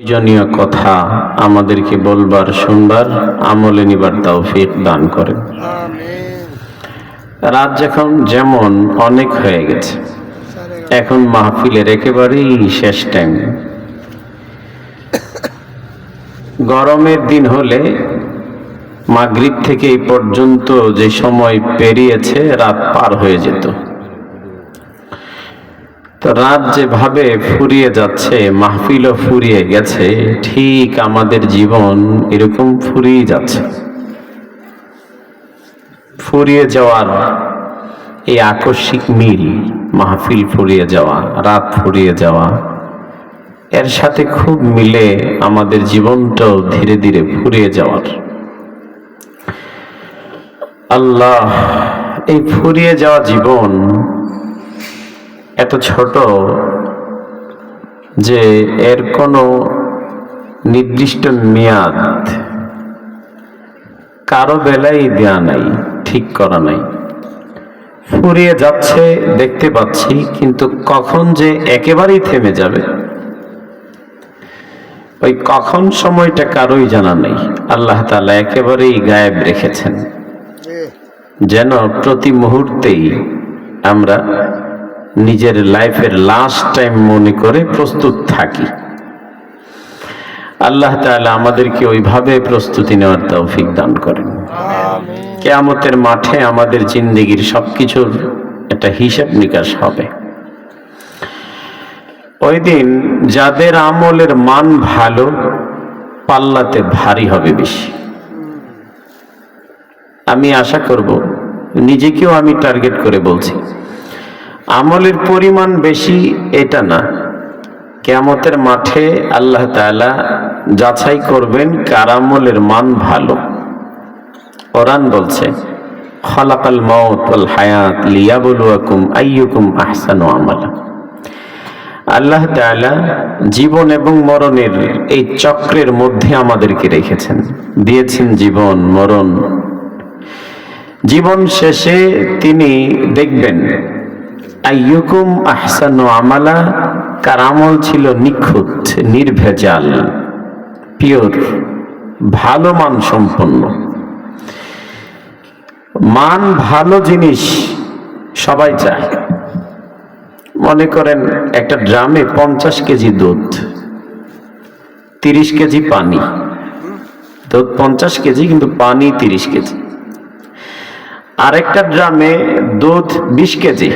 প্রয়োজনীয় কথা আমাদেরকে বলবার শুনবার আমলে নিবার তৌফিক দান করেন। রাত যখন যেমন অনেক হয়ে গেছে এখন মাহফিলের একেবারেই শেষ টাইম গরমের দিন হলে মাগরিব থেকে এই পর্যন্ত যে সময় পেরিয়েছে রাত পার হয়ে যেত। তো রাত যেভাবে ফুরিয়ে যাচ্ছে, মাহফিলও ফুরিয়ে গেছে, ঠিক আমাদের জীবন এরকম ফুরিয়ে যাচ্ছে। ফুরিয়ে যাওয়ার এই আকস্মিক মিল, মাহফিল ফুরিয়ে যাওয়া, রাত ফুরিয়ে যাওয়া, এর সাথে খুব মিলে আমাদের জীবনটাও ধীরে ধীরে ফুরিয়ে যাওয়ার। আল্লাহ, এই ফুরিয়ে যাওয়া জীবন এত ছোট যে এর কোনো নির্দিষ্ট মেয়াদ কারও বেলায় দেয়া নাই ঠিক করা নাই। ফুরিয়ে যাচ্ছে দেখতে পাচ্ছি কিন্তু কখন যে একেবারেই থেমে যাবে। ওই কখন সময়টা কারোই জানা নেই। আল্লাহ তাআলা একেবারেই গায়েব রেখেছেন। যেন প্রতি মুহূর্তেই আমরা নিজের লাইফের লাস্ট টাইম মনে করে প্রস্তুত থাকি। আল্লাহ তাআলা আমাদেরকে ওইভাবে প্রস্তুতি নেওয়ার তৌফিক দান করেন। কেয়ামতের মাঠে আমাদের জিন্দগির সবকিছুর একটা হিসাব নিকাশ হবে। ওই দিন যাদের আমলের মান ভালো পাল্লাতে ভারী হবে বেশি। আমি আশা করব নিজেকেও আমি টার্গেট করে বলছি। আমলের পরিমাণ বেশি এটা না। কেয়ামতের মাঠে আল্লাহ তাআলা যাচাই করবেন কার আমলের মান ভালো। কোরআন বলছে, খলাকাল মাউত ওয়াল হায়াত লিয়াবলুয়াকুম আইয়ুকুম আহসানু আমালা। আল্লাহ তাআলা জীবন এবং মরণের এই চক্রের মধ্যে আমাদেরকে রেখেছেন। দিয়েছেন জীবন, মরণ। জীবন শেষে তিনি দেখবেন আইয়ুকুম আহসানু আমালা, কার আমল ছিল নিখুঁত, নির্ভেজাল, পিওর, ভালো মান সম্পন্ন মান ভালো জিনিস সবাই চায়। মনে করেন একটা ড্রামে পঞ্চাশ কেজি দুধ, তিরিশ কেজি পানি। দুধ পঞ্চাশ কেজি, কিন্তু পানি তিরিশ কেজি। আরেকটা ড্রামে দুধ বিশ কেজি।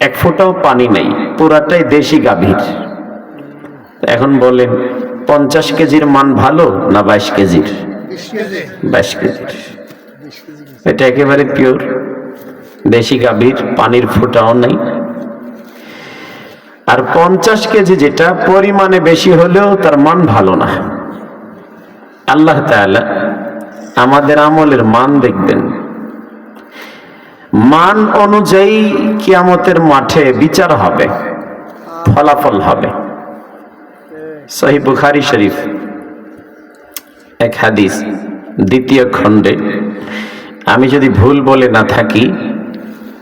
এক ফোঁটাও পানি নেই। পুরাটাই দেশি গাভীর। এখন বলেন পঞ্চাশ কেজির মান ভালো না বাইশ কেজির? বাইশ কেজির এটা একেবারে পিওর দেশি গাভীর পানির ফোঁটাও নেই। আর পঞ্চাশ কেজি যেটা পরিমাণে বেশি হলেও তার মান ভালো না। আল্লাহ তাআলা আমাদের আমলের মান দেখবেন। মান অনুযায়ী কিয়ামতের মাঠে বিচার হবে, ফলাফল হবে। সহি বুখারি শরীফ, এক হাদিস, দ্বিতীয় খণ্ডে। আমি যদি ভুল বলে না থাকি,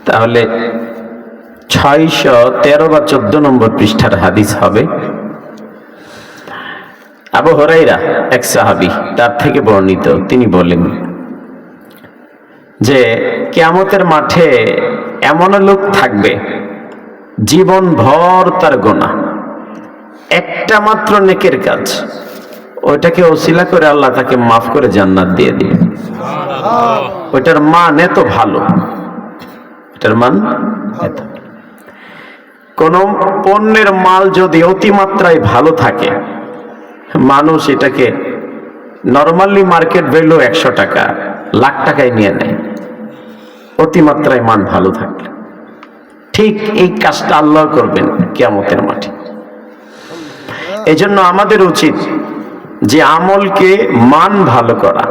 তাহলে ছয়শো তেরো বা চোদ্দ নম্বর পৃষ্ঠার হাদিস হবে। আবু হরাইরা এক সাহাবি, তার থেকে বর্ণিত, তিনি বলেন যে কেয়ামতের মাঠে এমন লোক থাকবে জীবন ভর তার গোনা। একটা মাত্র নেকের কাজ ওইটাকে ওসিলা করে আল্লাহ তাকে মাফ করে জান্নাত দিয়ে দিবে। ওইটার মান এত ভালো। এটার মান এত। কোন পণ্যের মাল যদি অতিমাত্রায় ভালো থাকে মানুষ এটাকে নর্মালি মার্কেট ভ্যালু একশো টাকা লাখ টাকায় নিয়ে নেয়। অতিমাত্রায় মান ভালো থাকলে। ঠিক এই কাজটা আল্লাহ করবেন কেয়ামতের মাঠে। এজন্য আমাদের উচিত যে আমলকে মান ভালো করা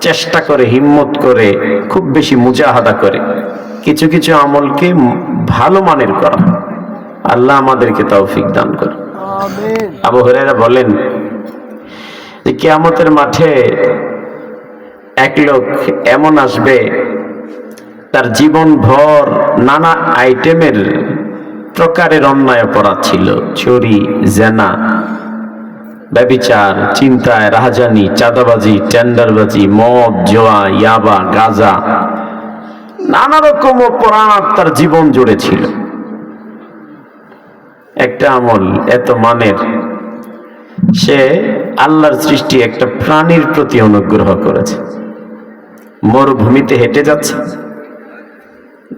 চেষ্টা করে হিম্মত করে খুব বেশি মুজাহাদা করে। কিছু কিছু আমলকে ভালো মানের করা। আল্লাহ আমাদেরকে তৌফিক দান করে আবু হরেরা বলেন যে কেয়ামতের মাঠে এক লোক এমন আসবে তার জীবন ভর নানা আইটেমের প্রকারের অন্যায় অপরাধ ছিল। চুরি, জেনা, ব্যবিচার, চিন্তায় রাহাজানি, চাঁদাবাজি, টেন্ডারবাজি, মদ, জোয়া, ইয়াবা, গাজা, নানা রকম অপরাধ তার জীবন জুড়ে ছিল। একটা আমল এত মানের, সে আল্লাহর সৃষ্টি একটা প্রাণীর প্রতি অনুগ্রহ করেছে। মরুভূমিতে হেঁটে যাচ্ছে।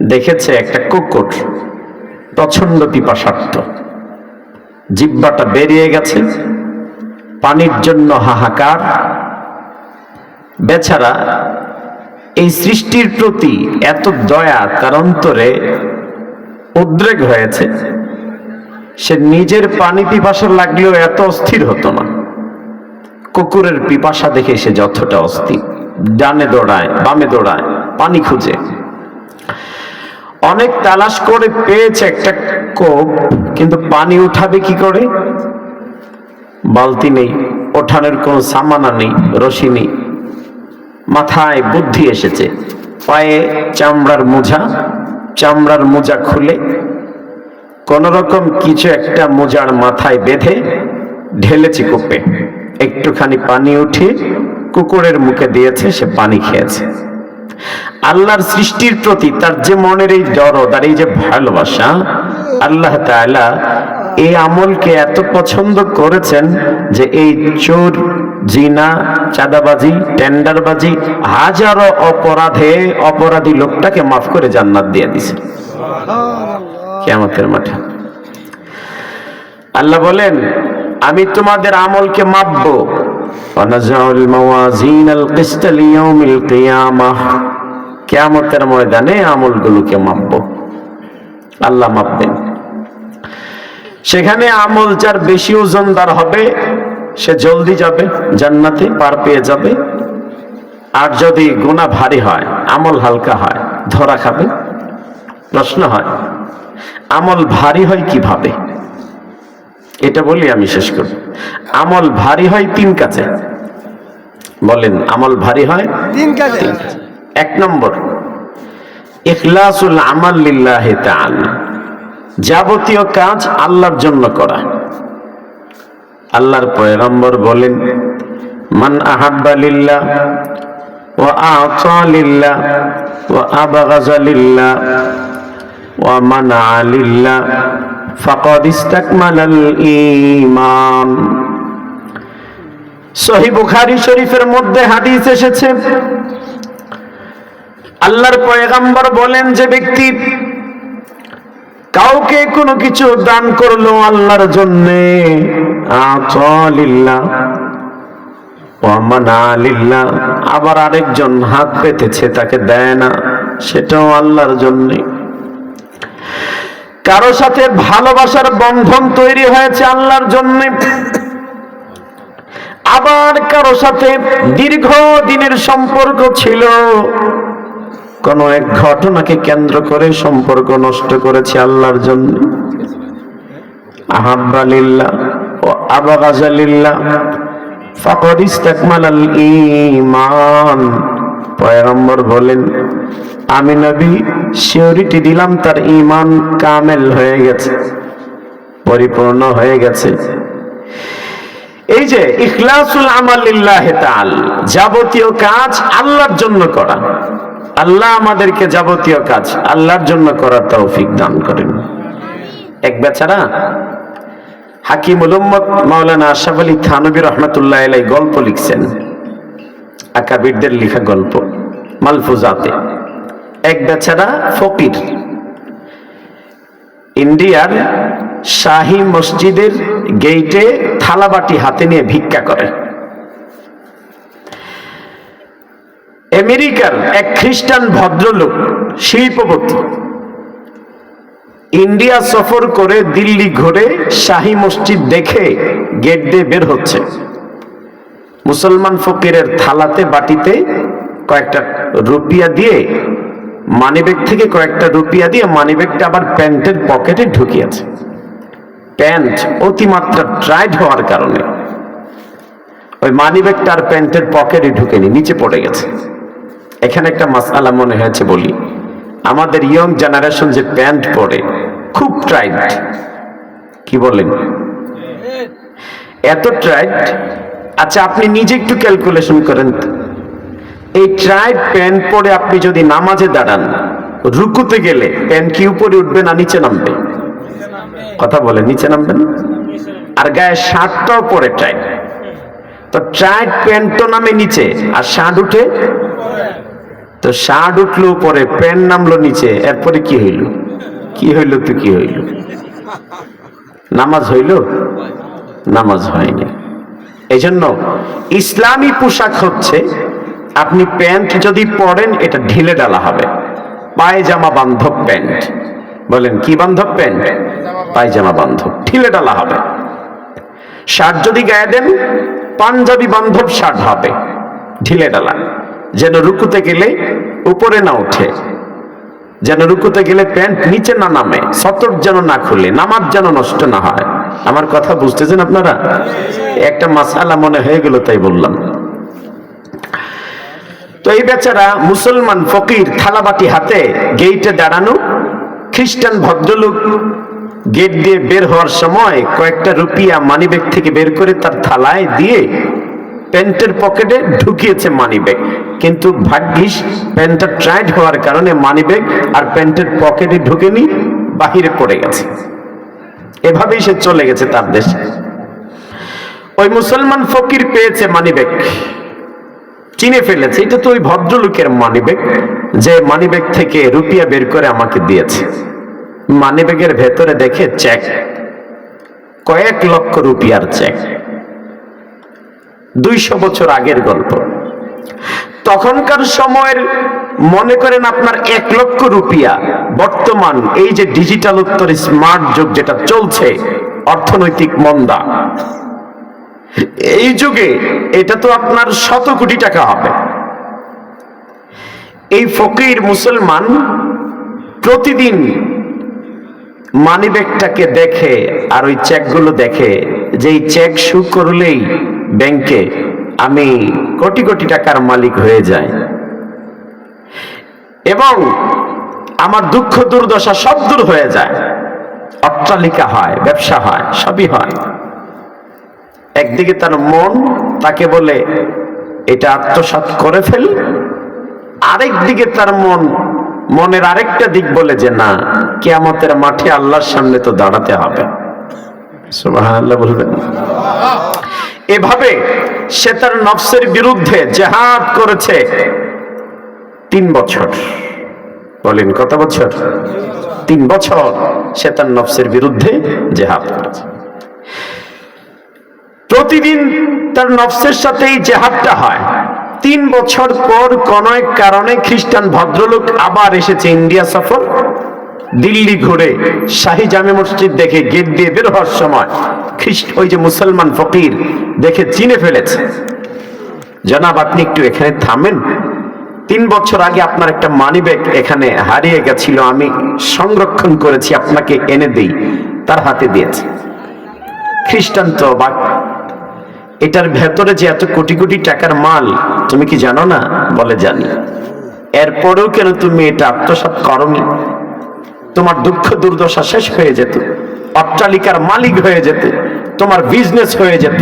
দেখেছে একটা কুকুর প্রচণ্ড পিপাসার্থ। জিব্বাটা বেরিয়ে গেছে, পানির জন্য হাহাকার। বেচারা এই সৃষ্টির প্রতি এত দয়া, তার অন্তরে উদ্রেক হয়েছে। সে নিজের পানি পিপাসা লাগলেও এত অস্থির হতো না। কুকুরের পিপাসা দেখে সে যতটা অস্থির, ডানে দৌড়ায়, বামে দৌড়ায়, পানি খুঁজে। অনেক তালাশ করে পেয়েছে একটা কোপ, কিন্তু পানি উঠাবে কি করে? বালতি নেই, ওঠানোর কোনো সামানা নেই, রশি নেই। মাথায় বুদ্ধি এসেছে। পায়ে চামড়ার মোজা চামড়ার মোজা খুলে কোন রকম কিছু একটা মোজার মাথায় বেঁধে ঢেলেছে কূপে। একটুখানি পানি উঠিয়ে কুকুরের মুখে দিয়েছে, সে পানি খেয়েছে। আল্লাহর সৃষ্টির প্রতি তার যে মনের এই দরদ আর এই যে ভালোবাসা আল্লাহ তাআলা এই আমলকে এত পছন্দ করেছেন যে এই চোর জিনা চাঁদাবাজি টেন্ডারবাজি হাজারো অপরাধে অপরাধী লোকটাকে মাফ করে জান্নাত দিয়ে দিছে কেয়ামতের মাঠে। আল্লাহ বলেন আমি তোমাদের আমলকে মাপবো ওয়ানাজাউল মাওয়াজিনাল কিসত লিয়াউমিল কিয়ামাহ কিয়ামতের ময়দানে আমলগুলোকে মাপবো। আল্লাহ মাপবেন। সেখানে আমল যার বেশি ওজনদার হবে, সে জলদি যাবে, জান্নাতে পার পেয়ে যাবে। আর যদি গুণা ভারী হয়, আমল হালকা হয়, ধরা খাবে, প্রশ্ন হয়, আমল ভারী হয় কীভাবে? এটা বলি আমি শেষ করব। আমল ভারী হয় তিন কাজে বলেন আমল ভারী হয় তিন কাজে কাজে। এক নম্বর ইখলাসুল আমাল লিল্লাহি তাআলা। যাবতীয় কাজ আল্লাহর জন্য করা। আল্লাহর পয়গম্বর বলেন মান আহাব্বা লিল্লাহ ওয়া আতা লিল্লাহ ওয়া আবগাযা লিল্লাহ ওয়া মানা লিল্লাহ শরীফের মধ্যে হাদিস এসেছে, আল্লাহর পয়গম্বর বলেন যে ব্যক্তি কাউকে কোনো কিছু দান করল আল্লাহর জন্যে আলিল্লাহ লিল্লাহ আবার আরেকজন হাত পেতেছে, তাকে দেয় না, সেটাও আল্লাহর জন্যে। কারও সাথে ভালোবাসার বন্ধন তৈরি হয়েছে আল্লাহর জন্য। আবার কারও সাথে দীর্ঘ দিনের সম্পর্ক ছিল। কোন এক ঘটনাকে কেন্দ্র করে সম্পর্ক নষ্ট করেছে আল্লাহর জন্য। আহাব্বালিল্লাহ ও আবাগাজালিল্লাহ ইস্তাকমালাল ঈমান। পয়গম্বর বলেন আমি নবী, সিওরিটি দিলাম, তার ইমান কামেল হয়ে গেছে, পরিপূর্ণ হয়ে গেছে। এই যে ইখলাসুল আমালিল্লাহ তাআল, যাবতীয় কাজ আল্লাহর জন্য করা। আল্লাহ আমাদেরকে যাবতীয় কাজ আল্লাহর জন্য করার তৌফিক দান করেন। এক বেচারা হাকিম উলম্মদ মাওলানা আশাফ আলী থানবী রহমতুল্লাহ গল্প লিখছেন আকাবিরদের লেখা গল্প। মালফুজাতে। এক বেচারা ফকির। ইন্ডিয়ার শাহী মসজিদের গেইটে থালাবাটি হাতে নিয়ে ভিক্ষা করে। আমেরিকার এক খ্রিস্টান ভদ্রলোক, শিল্পপতি। ইন্ডিয়া সফর করে দিল্লি ঘুরে শাহী মসজিদ দেখে গেট দিয়ে বের হচ্ছে। মুসলমান ফকিরের থালাতে, বাটিতে কয়েকটা রুপিয়া দিয়ে, মানিব্যাগ থেকে কয়েকটা রুপিয়া দিয়ে মানিব্যাগটা আবার প্যান্টের পকেটে ঢুকিয়েছে। প্যান্ট অতিমাত্রা টাইট হওয়ার কারণে। ওই মানিব্যাগটা আর প্যান্টের পকেটে ঢুকেনি, নিচে পড়ে গেছে। এখানে একটা মাসালা মনে হয়েছে বলি, আমাদের ইয়ং জেনারেশন যে প্যান্ট পরে, খুব ট্রাইড কি বলেন? এত ট্রাইট আচ্ছা আপনি নিজে একটু ক্যালকুলেশন করেন এই ট্রাইট প্যান্ট পরে আপনি যদি নামাজে দাঁড়ান, রুকুতে গেলে প্যান্ট কি উপরে উঠবে না নিচে নামবে? কথা বলে নিচে নামবেন? আর গায়ে শার্টটাও পরে ট্রাইট তো ট্রাইট প্যান্ট তো নামে নিচে, আর শার্ট উঠে? তো শার্ট উঠল পরে প্যান্ট নামলো নিচে, এরপরে কি হইল? কি হইল তো কি হইল? নামাজ হইল? নামাজ হয়নি। এই জন্য ইসলামী পোশাক হচ্ছে, আপনি প্যান্ট যদি পরেন, এটা ঢিলে ডালা হবে। পায়জামা বান্ধব প্যান্ট। বলেন, কি বান্ধব প্যান্ট? পায়জামা বান্ধব, ঢিলে ডালা হবে। শার্ট যদি গায়ে দেন, পাঞ্জাবি বান্ধব শার্ট হবে, ঢিলে ডালা। যেন রুকুতে গেলে উপরে না ওঠে। যেন রুকুতে গেলে প্যান্ট নিচে না নামে, সতর যেন না খুলে, নামাজ যেন নষ্ট না হয়। আমার কথা বুঝতেছেন আপনারা? একটা মাসালা মনে হয়ে গেল তাই বললাম। তো এই বেচারা মুসলমান ফকির থালাবাটি হাতে গেইটে দাঁড়ানো, খ্রিস্টান ভদ্রলোক গেট দিয়ে বের হওয়ার সময় কয়েকটা রুপিয়া মানিব্যাগ থেকে বের করে তার থালায় দিয়ে প্যান্টের পকেটে ঢুকিয়েছে মানিব্যাগ। কিন্তু ভাগ্যিস প্যান্টটা টাইট হওয়ার কারণে মানিব্যাগ আর প্যান্টের পকেটে ঢুকেনি, বাহিরে পড়ে গেছে। এভাবেই সে চলে গেছে তার দেশে। ওই মুসলমান ফকির পেয়েছে মানিব্যাগ। চিনে ফেলেছে। এটা তো ওই ভদ্রলোকের মানিব্যাগ যে মানিব্যাগ থেকে রুপিয়া বের করে আমাকে দিয়েছে। মানিব্যাগের ভেতরে দেখে চেক কয়েক লক্ষ রুপিয়ার চেক দুইশো বছর আগের গল্প। তখনকার সময়ের মনে করেন আপনার এক লক্ষ রুপিয়া। বর্তমান এই যে ডিজিটাল উত্তর স্মার্ট যুগ যেটা চলছে, অর্থনৈতিক মন্দা। এই যুগে এটা তো আপনার শত কোটি টাকা হবে। এই ফকির মুসলমান প্রতিদিন মানিব্যাগটাকে দেখে আর ওই চেকগুলো দেখে যে এই চেক শু করলেই ব্যাংকে আমি কোটি কোটি টাকার মালিক হয়ে যাই। এবং আমার দুঃখ দুর্দশা সব দূর হয়ে যায়। অট্টালিকা হয়, ব্যবসা হয়, সবই হয়। একদিকে তার মন তাকে বলে, এটা আত্মসাৎ করে ফেল। আরেক দিকে তার মন মনের আরেকটা দিক বলে যে, না, কেয়ামতের মাঠে আল্লাহর সামনে তো দাঁড়াতে হবে। সুবহানাল্লাহ বলবেন। এভাবে সে তার নফসের বিরুদ্ধে জেহাদ করেছে তিন বছর। বলেন, কত বছর? তিন বছর সে তার নফসের বিরুদ্ধে জেহাদ করেছে। প্রতিদিন তার নফসের সাথে এই জেহাদটা হয়। তিন বছর পর কোন এক কারণে খ্রিস্টান ভদ্রলোক আবার এসেছে ইন্ডিয়া সফর দিল্লি ঘুরে শাহী জামে মসজিদ দেখে গেট দিয়ে বের হওয়ার সময় খ্রিস্ট ওই যে মুসলমান ফকির দেখে চিনে ফেলেছে। জনাব, আপনি একটু এখানে থামেন। তিন বছর আগে আপনার একটা মানি ব্যাগ এখানে হারিয়ে গেছিল, আমি সংরক্ষণ করেছি, আপনাকে এনে দেই। তার হাতে দিয়েছে। খ্রিস্টান তো বা এটার ভেতরে যে এত কোটি কোটি টাকার মাল, তুমি কি জানো না? বলে জানি। এরপরেও কেন তুমি এটা আত্মসাৎ করনি? তোমার দুঃখ দুর্দশা শেষ হয়ে যেত। অট্টালিকার মালিক হয়ে যেত। তোমার বিজনেস হয়ে যেত।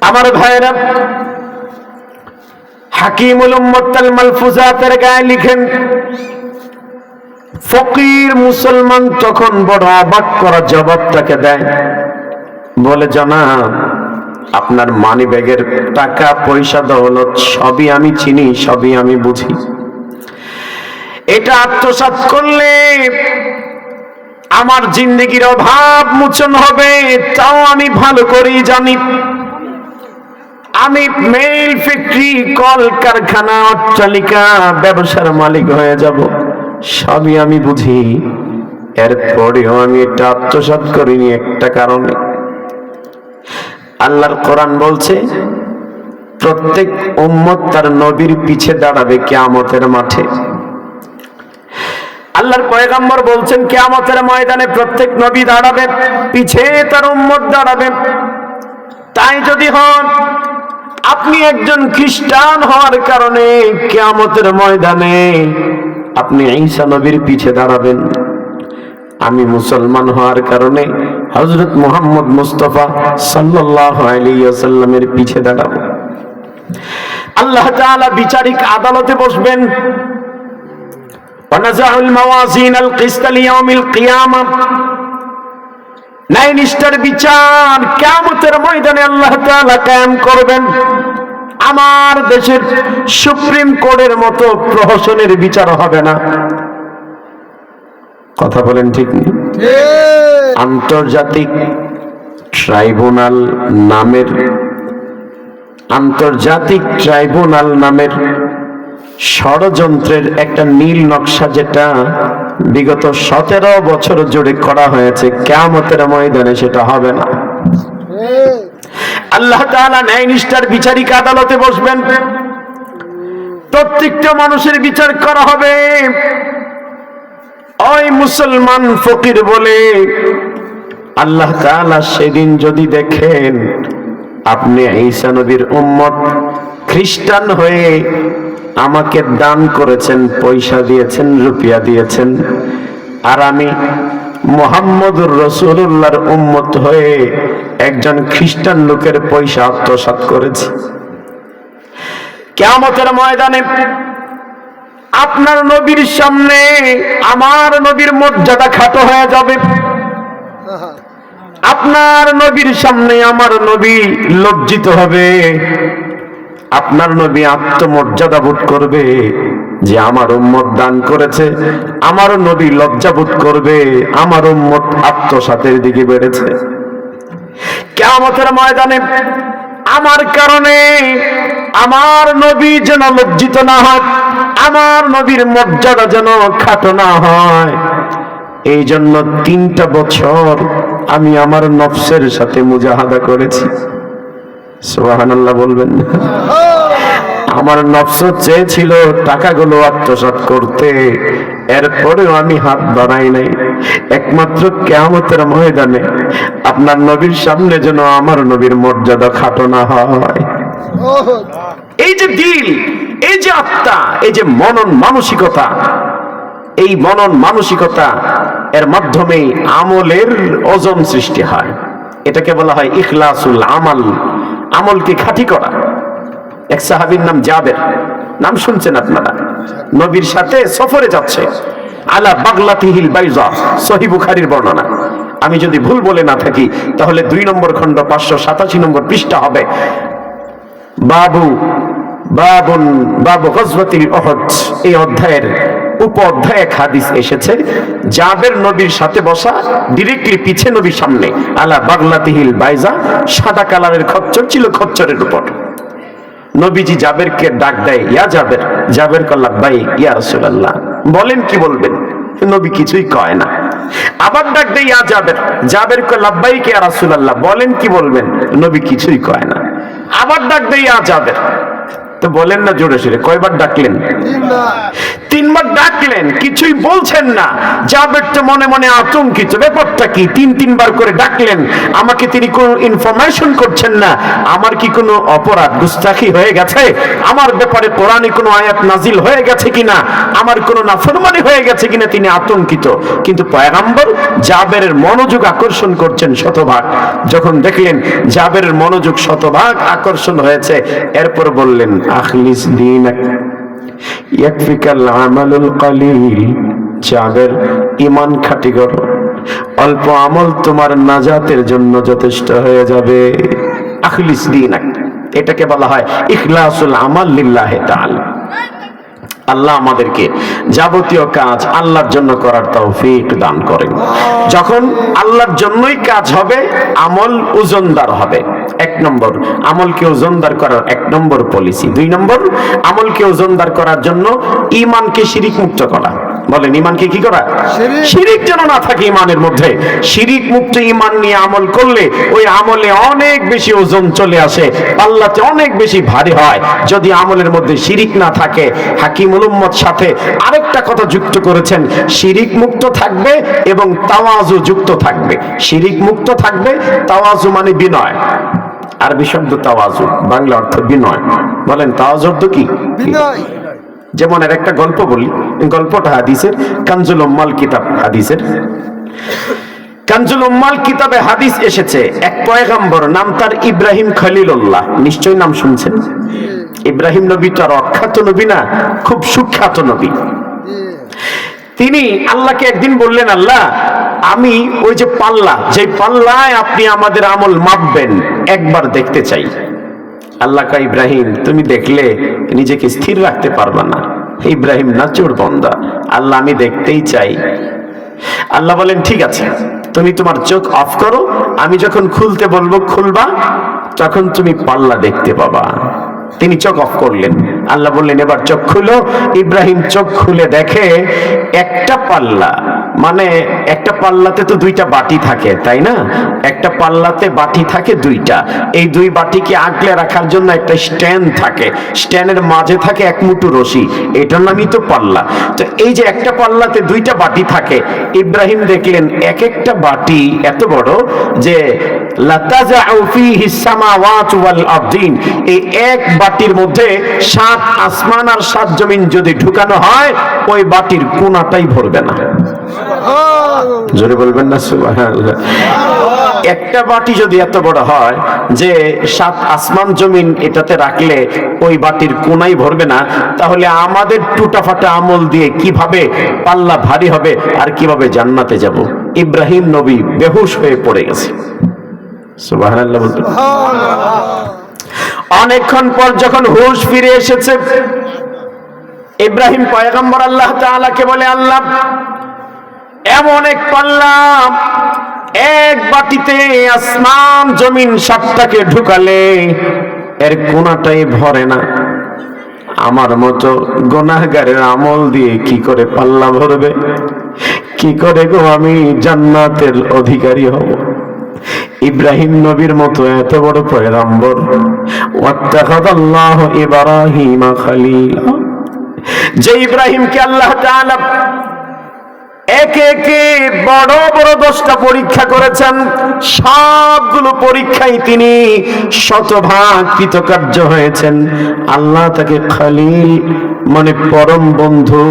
আমার ভাইয়েরা, হাকিমুল মালফুজাতের গায়ে লিখেন, ফকির মুসলমান তখন বড় অবাক করা জবাবটাকে দেয়। বলে, জনাব, আপনার মানি ব্যাগের টাকা, পয়সা, দৌলত সবই আমি চিনি, সবই আমি বুঝি। এটা আত্মসাৎ করলে আমার জিন্দগির অভাব মোচন হবে, তাও আমি ভালো করেই জানি। আমি মেল ফ্যাক্টরি কল, কারখানা, অট্টালিকা, ব্যবসার মালিক হয়ে যাব, সবই আমি বুঝি। এরপরেও আমি এটা আত্মসাৎ করিনি একটা কারণে। আল্লাহর কোরআন বলছে, প্রত্যেক উম্মত তার নবীর পিছে দাঁড়াবে কেয়ামতের মাঠে। আল্লাহর পয়গাম্বর বলছেন, কেয়ামতের ময়দানে প্রত্যেক নবী দাঁড়াবে, পিছে তার উম্মত দাঁড়াবে। তাই যদি হন, আপনি একজন খ্রিস্টান হওয়ার কারণে কেয়ামতের ময়দানে আপনি ঈসা নবীর পিছে দাঁড়াবেন। আমি মুসলমান হওয়ার কারণে হজরত মোহাম্মদ মুস্তফা সাল্লাহ আলিয়াল্লামের পিছে দাঁড়াবো। আল্লাহ তাআলা বিচারিক আদালতে বসবেন। ونزع الموازين القسط ليوم القيامة ন্যায় নিষ্ঠার বিচার কিয়ামতের ময়দানে আল্লাহ তাআলা কায়েম করবেন আমার দেশের সুপ্রিম কোর্টের মতো প্রহসনের বিচার হবে না কথা বলেন ঠিক নেই আন্তর্জাতিক ট্রাইব্যুনাল নামের আন্তর্জাতিক ট্রাইব্যুনাল নামের ষড়যন্ত্রের একটা নীল নকশা যেটা বিগত সতেরো বছর জুড়ে করা হয়েছে কেমতের ময়দানে সেটা হবে না। আল্লাহ তাআলা ন্যায় নিষ্ঠার বিচারিক আদালতে বসবেন। প্রত্যেকটা মানুষের বিচার করা হবে। ওই মুসলমান ফকির বলে, আল্লাহ তাআলা সেদিন যদি দেখেন আপনি ঈসা নবীর উম্মত খ্রিস্টান হয়ে আমাকে দান করেছেন, পয়সা দিয়েছেন, রুপিয়া দিয়েছেন। আর আমি মোহাম্মদুর রসুল্লাহর উম্মত হয়ে একজন খ্রিস্টান লোকের পয়সা আত্মসাৎ করেছি। কেমতের ময়দানে আপনার নবীর সামনে আমার নবীর মর্যাদা খাটো হয়ে যাবে। আপনার নবীর সামনে আমার নবী লজ্জিত হবে। আপনার নবী আত্মমর্যাদা বোধ করবে যে আমার উম্মত দান করেছে, আমার নবী লজ্জা বোধ করবে, আমার উম্মত আত্মসাতের দিকে বেড়েছে। কেমতের ময়দানে আমার কারণে আমার নবী যেন লজ্জিত না হয়, আমার নবীর মর্যাদা যেন খাটো না হয় এই জন্য তিনটা বছর আমি আমার নফসের সাথে মুজাহাদা করেছি। সুবহানাল্লাহ বলবেন। আমার নফস চেয়েছিল টাকাগুলো আত্মসাৎ করতে। এরপরেও আমি হাত বাড়াই নাই। একমাত্র কেয়ামতের ময়দানে আপনার নবীর সামনে যেন আমার নবীর মর্যাদা খাটো না হয়। এই যে দিল, এই যে আত্মা, এই যে মনন মানসিকতা, এই মনন মানসিকতা, এর মাধ্যমে আমলের ওজন সৃষ্টি হয়। এটাকে বলা হয় ইখলাসুল আমাল। আমলকে খাঁটি করা। এক সাহাবীর নাম জাবের। নাম শুনছেন আপনারা? নবীর সাথে সফরে যাচ্ছে। আলা বাগলাতিহিল বাইজা, সহি বুখারির বর্ণনা। আমি যদি ভুল বলে না থাকি, তাহলে দুই নম্বর খণ্ড পাঁচশো সাতাশি নম্বর পৃষ্ঠা হবে। বাবু বাবুন, বাবু গজবতিল অহদ এই অধ্যায়ের উপ অধ্যায় এক হাদিস এসেছে, জাবের নবীর সাথে বসা ডিরেক্টলি পিছে নবীর সামনে, আলা বাগলাতিহিল বাইজা, সাদা কালারের খচ্চর ছিল খচ্চরের উপর। নবীজি জাবেরকে ডাক দেয়, ইয়া জাবের। জাবের কল্লা ভাই, ইয়া রাসূলুল্লাহ। বলেন, কি বলবেন? নবী কিছুই কয় না। আবার ডাক দেয়, ইয়া জাবের। জাবের কয় লাব্বাইক ইয়া রাসূলুল্লাহ। বলেন, কি বলবেন? নবী কিছুই কয় না। আবার ডাক দেয়, ইয়া জাবের। তো বলেন না জোরে সোরে কয়বার ডাকলেন? তিনবার ডাকলেন, কিছুই বলছেন না। জাবের তো মনে মনে আতঙ্কিত, ব্যাপারটা কি? তিন, তিনবার করে ডাকলেন, আমাকে তিনি কোনো ইনফরমেশন করছেন না। আমার কি কোনো অপরাধ গুস্তাখি হয়ে গেছে? আমার ব্যাপারে কোরআনে কোনো আয়াত নাজিল হয়ে গেছে কিনা? আমার কোনো নাফরমানি হয়ে গেছে কিনা তিনি আতঙ্কিত। কিন্তু পয়গাম্বর জাবেরের মনোযোগ আকর্ষণ করছেন শতভাগ। যখন দেখলেন জাবেরের মনোযোগ শতভাগ আকর্ষণ হয়েছে, এরপর বললেন আখলিস দিন ইয়াকফিকাল আমালুল কালিল। জাবের ইমান খাটি করো। অল্প আমল তোমার নাজাতের জন্য যথেষ্ট হয়ে যাবে। আখলিস দিন এটাকে বলা হয় ইখলাসুল আমাল লিল্লাহ তাআলা। আল্লাহ আমাদেরকে যাবতীয় কাজ আল্লাহর জন্য করার তৌফিক দান করেন। যখন আল্লাহর জন্যই কাজ হবে, আমল ওজনদার হবে। এক নম্বর, আমলকে ওজনদার করার এক নম্বর পলিসি দুই নম্বর, আমলকে ওজনদার করার জন্য ইমানকে শিরিক মুক্ত করা। বলেন ইমানকে কি করা? শিরিক। যেন না থাকে ইমানের মধ্যে। শিরিক মুক্ত ইমান নিয়ে আমল করলে ওই আমলে অনেক বেশি ওজন চলে আসে পাল্লাতে অনেক বেশি ভারী হয়। যদি আমলের মধ্যে শিরিক না থাকে হাকিমুল উম্মত সাথে আরেকটা কথা যুক্ত করেছেন শিরিক মুক্ত থাকবে এবং তাওয়াজু যুক্ত থাকবে। শিরিক মুক্ত থাকবে তাওয়াজু মানে বিনয়। আরবি শব্দ তাওয়াজু বাংলা অর্থ বিনয়। বলেন তাওয়াজু অর্থ কি? বিনয়। যেমন এর একটা গল্প বলি গল্পটা হাদিসের, কানজুল উম্মাল কিতাব হাদিসের। কিতাবে হাদিস এসেছে, এক পয়গাম্বর, নাম তার ইব্রাহিম খলিলুল্লাহ। নাম শুনছেন? ইব্রাহিম নবী তো আর অখ্যাত নবী না, খুব সুখ্যাত নবী। তিনি আল্লাহকে একদিন বললেন, আল্লাহ, আমি ওই যে পাল্লা যে পাল্লায় আপনি আমাদের আমল মাপবেন, একবার দেখতে চাই। আল্লাহ কা ইব্রাহিম, তুমি দেখলে নিজেকে স্থির রাখতে পারবা না। ইব্রাহিম নাচুর বন্দা। আল্লাহ, আমি দেখতেই চাই। আল্লাহ বলেন, ঠিক আছে, তুমি তোমার চোখ অফ করো। আমি যখন খুলতে বলব, খুলবা। তখন তুমি পাল্লা দেখতে পাবা। তিনি চোখ অফ করলেন। আল্লাহ বললেন, এবার চোখ খুলো। ইব্রাহিম চোখ খুলে দেখে একটা পাল্লা মানে একটা পাল্লাতে তো দুইটা বাটি থাকে, তাই না? একটা পাল্লাতে বাটি থাকে দুইটা। এই দুই বাটিকে আগলে রাখার জন্য একটা স্ট্যান্ড থাকে। স্ট্যান্ডের মাঝে থাকে এক মুঠো রশি। এটার নামই তো পাল্লা। তো এই যে একটা পাল্লাতে দুইটা বাটি থাকে, ইব্রাহিম দেখলেন এক একটা বাটি এত বড় যে এই এক বাটির মধ্যে সাত আসমান আর সাত জমিন যদি ঢুকানো হয়, ওই বাটির কোনাটাই ভরবে না। জোরে বলবেন না একটা বাটি যদি এত বড় হয় যে সাত আসমান জমিন এটাতে রাখলে ওই বাটির কোনাই ভরবে না তাহলে আমাদের টুটাফাটা আমল দিয়ে কীভাবে পাল্লা ভারী হবে আর কীভাবে জান্নাতে যাব? ইব্রাহিম নবী বেহুশ হয়ে পড়ে গেছে। অনেকক্ষণ পর যখন হুশ ফিরে এসেছে ইব্রাহিম পয়গম্বর আল্লাহ তাআলাকে বলে আল্লাহ এমন এক পাল্লা এক বাটিতে আসমান জমিন সাতটাকে ঢুকালে এর কোনাটাই ভরে না। আমার মতো গোনাহগারের আমল দিয়ে কি করে পাল্লা ভরবে? কি করে গো আমি জান্নাতের অধিকারী হব? ইব্রাহিম নবীর মতো এত বড় পয়গাম্বর। ইব্রাহিমা যে ইব্রাহিমকে আল্লাহ তাআলা একে একে বড় বড় দশটা পরীক্ষা করেছেন। সবগুলো পরীক্ষায় তিনি শতভাগ কৃতকার্য হয়েছেন। আল্লাহ তাকে খালিল মানে পরম বন্ধু,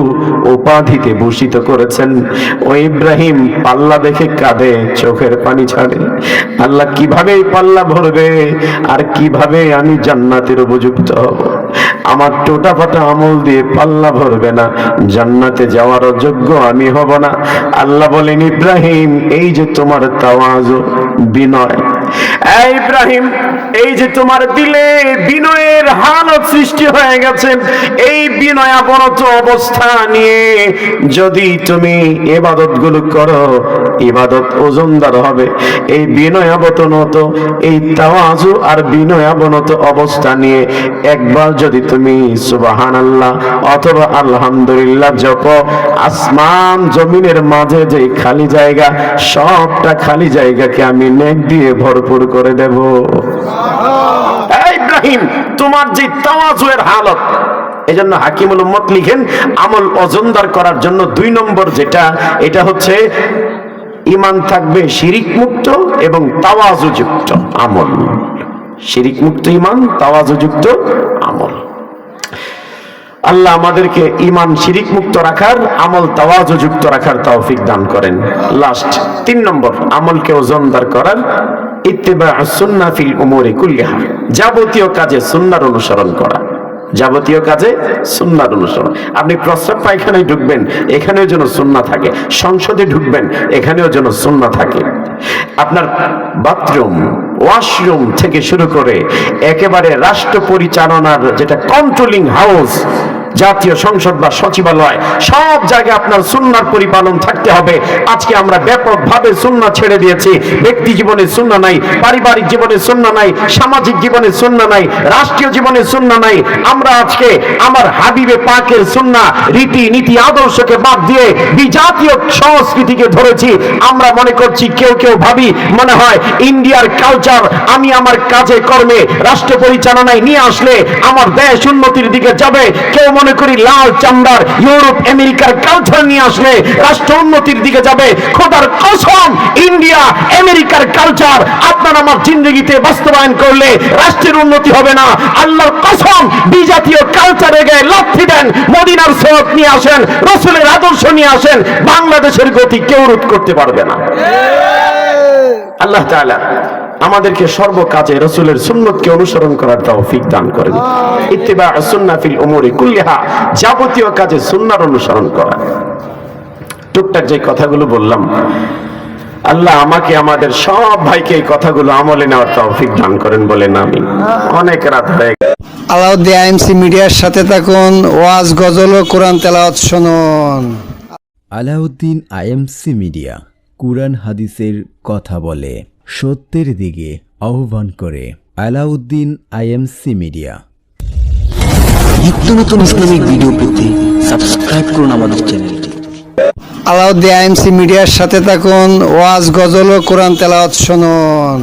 উপাধিতে ভূষিত করেছেন। ও ইব্রাহিম, পাল্লা দেখে কাঁদে, চোখের পানি ছাড়ে। আল্লাহ কীভাবে পাল্লা ভরবে, আর কীভাবে আমি জান্নাতের উপযুক্ত হব? আমার টোটা ফাটা আমল দিয়ে পাল্লা ভরবে না। জান্নাতে যাওয়ার যোগ্য আমি হব না। আল্লাহ বলেন, ইব্রাহিম, এই যে তোমার তাওয়াজ বিনয় ইব্রাহিম, এই যে তোমার দিলে বিনয়ের হালত সৃষ্টি হয়ে গেছে, এই বিনয়াবনত অবস্থা নিয়ে যদি তুমি এবাদতগুলো করো, ইবাদত ওজনদার হবে। এই বিনয়াবনত এই তাওয়াজু আর বিনয়াবনত অবস্থা নিয়ে একবার যদি তুমি সুবাহান আল্লাহ অথবা আলহামদুলিল্লাহ জপ, আসমান জমিনের মাঝে যে খালি জায়গা, সবটা খালি জায়গাকে আমি নেক দিয়ে ভরপুর করে দেব। ইব্রাহিম, তোমার যে তাওয়াজুয়ের হালত, এজন্য হাকিমুল উম্মত লিখেন, আমল অজন্দার করার জন্য দুই নম্বর যেটা, এটা হচ্ছে ইমান থাকবে শিরিক মুক্ত এবং তাওয়াজুযুক্ত আমল। শিরিক মুক্ত ইমান তাওয়াজুযুক্ত আমল। আল্লাহ আমাদেরকে ইমান শিরিক মুক্ত রাখার, আমল তাওয়াজ যুক্ত রাখার তৌফিক দান করেন। লাস্ট তিন নম্বর, আমলকে ওজনদার করার, ইত্তেবা সুন্না ফিল উমুরি কুল্লিহা, যাবতীয় কাজে সুন্নার অনুসরণ করা। যাবতীয় কাজে সুন্নার অনুসরণ। আপনি প্রস্রাব পায়খানায় ঢুকবেন, এখানেও যেন সুন্না থাকে। সংসদে ঢুকবেন, এখানেও যেন সুন্না থাকে। আপনার বাথরুম, ওয়াশরুম থেকে শুরু করে একেবারে রাষ্ট্র পরিচালনার যেটা কন্ট্রোলিং হাউস জাতীয় সংসদ বা সচিবালয়, সব জায়গায় আপনার সুন্নার পরিপালন থাকতে হবে। আজকে আমরা ব্যাপকভাবে সুন্না ছেড়ে দিয়েছি। ব্যক্তি জীবনে সুন্না নাই, পারিবারিক জীবনে সুন্না নাই, সামাজিক জীবনে সুন্না নাই, রাষ্ট্রীয় জীবনে সুন্না নাই। আমরা আজকে আমার হাবিবে পাকের সুন্না রীতি নীতি আদর্শকে বাদ দিয়ে বিজাতীয় সংস্কৃতিকে ধরেছি। আমরা মনে করছি কেউ কেউ ভাবি, মনে হয় ইন্ডিয়ার কালচার, আমি আমার কাজে কর্মে রাষ্ট্র পরিচালনায় নিয়ে আসলে আমার দেশ উন্নতির দিকে যাবে। কেউ মনে করি লাল চামড়ার ইউরোপ, আমেরিকার কালচার নিয়ে আসলে রাষ্ট্র উন্নতির দিকে যাবে। খোদার কসম, ইন্ডিয়া, আমেরিকার কালচার আপনার আমার জিন্দগিতে বাস্তবায়ন করলে রাষ্ট্রের উন্নতি হবে না। আল্লাহর কসম, বিজাতীয় কালচারে গিয়ে লাথি দেন, মদিনার সড়ক নিয়ে আসেন, রসুলের আদর্শ নিয়ে আসেন, বাংলাদেশের গতি কেউ রোধ করতে পারবে না। আল্লাহ তাআলা আমাদেরকে সর্বকাজে রসুলের সুন্নতকে অনুসরণ করার তৌফিক দান করেন ইত্তিবা সুন্নাহ ফিল উমুরি কুল্লিহা যাবতীয় কাজে সুন্নাহর অনুসরণ করা। টুকটাক যে কথাগুলো বললাম আল্লাহ আমাকে আমাদের সব ভাইকে এই কথাগুলো আমলে নেওয়ার তৌফিক দান করেন বলেন আমি অনেক রাত হয়ে গেছে আলাউদ্দি আইএমসি মিডিয়ার সাথে থাকুন ওয়াজ গজল ও কোরআন তেলাওয়াত শুনুন। আলাউদ্দিন আইএমসি মিডিয়া কুরআন হাদিসের কথা বলে। সত্যের দিকে আহ্বান করে আলাউদ্দিন আইএমসি মিডিয়া। নিত্য নতুন ইসলামিক ভিডিও পেতে সাবস্ক্রাইব করুন আমাদের চ্যানেলটি। আলাউদ্দিন আইএমসি মিডিয়ার সাথে থাকুন ওয়াজ গজল ও কোরআন তেলাওয়াত শুনুন।